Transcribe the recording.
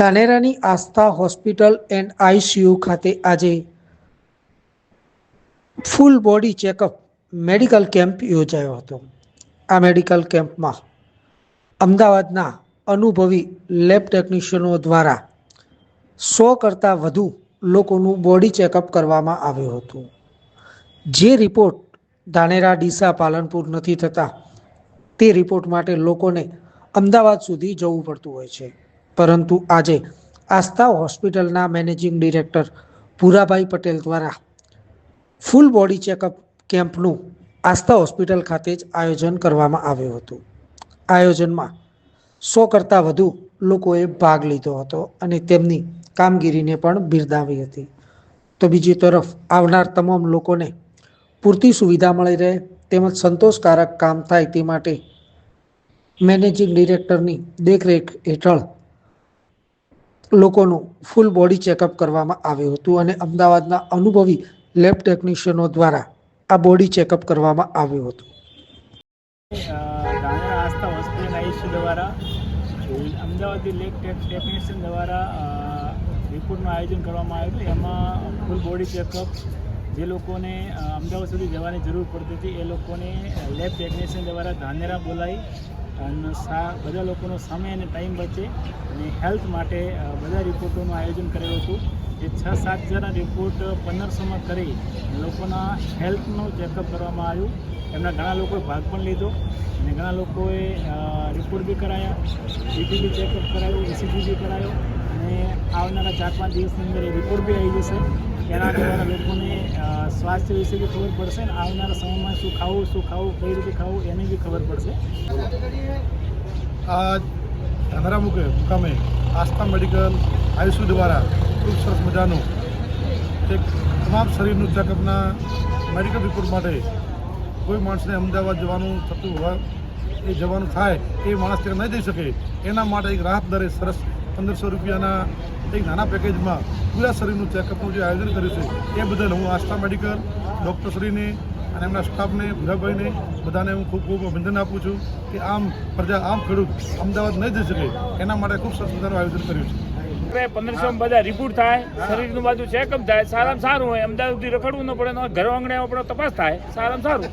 ધાનેરાની Aastha hospital and ICU ખાતે આજે full body checkup medical camp યોજાયો હતો. આ મેડિકલ કેમ્પમાં અમદાવાદના અનુભવી લેબ ટેકનિશિયનો દ્વારા સો કરતાં વધુ લોકોનું બોડી ચેકઅપ કરવામાં આવ્યું હતું. જે રિપોર્ટ ધાનેરા ડીસા પાલનપુર નથી થતા, તે રિપોર્ટ માટે લોકોને અમદાવાદ સુધી જવું પડતું હોય છે. પરંતુ આજે આસ્થા હોસ્પિટલના મેનેજિંગ ડિરેક્ટર ભૂરાભાઈ પટેલ દ્વારા ફૂલ બોડી ચેકઅપ કેમ્પનું આસ્થા હોસ્પિટલ ખાતે જ આયોજન કરવામાં આવ્યું હતું. આયોજનમાં સો કરતાં વધુ લોકોએ ભાગ લીધો હતો અને તેમની કામગીરીને પણ બિરદાવી હતી. તો બીજી તરફ આવનાર તમામ લોકોને પૂરતી સુવિધા મળી રહે તેમજ સંતોષકારક કામ થાય તે માટે મેનેજિંગ ડિરેક્ટરની દેખરેખ હેઠળ લોકોનું ફૂલ બોડી ચેકઅપ કરવામાં આવ્યું હતું અને અમદાવાદના અનુભવી લેબ ટેકનિશિયનો દ્વારા આ બોડી ચેકઅપ કરવામાં આવ્યું હતું. આસ્થા હોસ્પિટલ આઈસી દ્વારા અમદાવાદી લેક ટેકનિશિયન દ્વારા રિપોર્ટનું આયોજન કરવામાં આવ્યું હતું. એમાં ફૂલ બોડી ચેકઅપ જે લોકોને અમદાવાદ સુધી જવાની જરૂર પડતી હતી, એ લોકોને લેબ ટેકનિશિયન દ્વારા ધાનેરા બોલાવી અને બધા લોકોનો સમય અને ટાઈમ બચે અને હેલ્થ માટે બધા રિપોર્ટોનું આયોજન કરેલું હતું. જે છ સાત હજારના રિપોર્ટ પંદરસોમાં કરી લોકોના હેલ્થનું ચેકઅપ કરવામાં આવ્યું. એમના ઘણા લોકોએ ભાગ પણ લીધો અને ઘણા લોકોએ રિપોર્ટ બી કરાયા, બીપી બી ચેકઅપ કરાયું, એસીજી બી કરાયો અને આવનારા ચાર પાંચ દિવસની અંદર એ રિપોર્ટ બી આવી જશે. એના દ્વારા લોકોને સ્વાસ્થ્ય વિશે બી ખબર પડશે અને આવનારા સમયમાં શું ખાવું શું ખાવું, કઈ રીતે ખાવું, એની બી ખબર પડશે. ધાનેરા મુકે, મુકામે આસ્થા મેડિકલ આયુષુ દ્વારા ખૂબ સરસ મજાનું એક તમામ શરીરનું ચેકઅપના મેડિકલ રિપોર્ટ માટે કોઈ માણસને અમદાવાદ જવાનું થતું હોય, એ જવાનું થાય, એ માણસ ત્યાં નહીં જઈ શકે, એના માટે એક રાહત દરે સરસ પંદરસો રૂપિયાના એક નાના પેકેજમાં પૂરા શરીરનું ચેકઅપનું જે આયોજન કર્યું છે એ બદલ હું આસ્થા મેડિકલ ડૉક્ટરશ્રીને અને એમના સ્ટાફને ભૂરાભાઈને બધાને હું ખૂબ ખૂબ અભિનંદન આપું છું કે આમ પ્રજા આમ ખેડૂત અમદાવાદ નહીં જઈ શકે એના માટે ખૂબ સરસ મજાનું આયોજન કર્યું છે. પંદરસો બધા રિપોર્ટ થાય શરીરનું બધું ચેકઅપ થાય સારામાં સારું હોય અમદાવાદ સુધી રખડવું ન પડે ઘર આંગણે આપણો તપાસ થાય સારામાં સારું.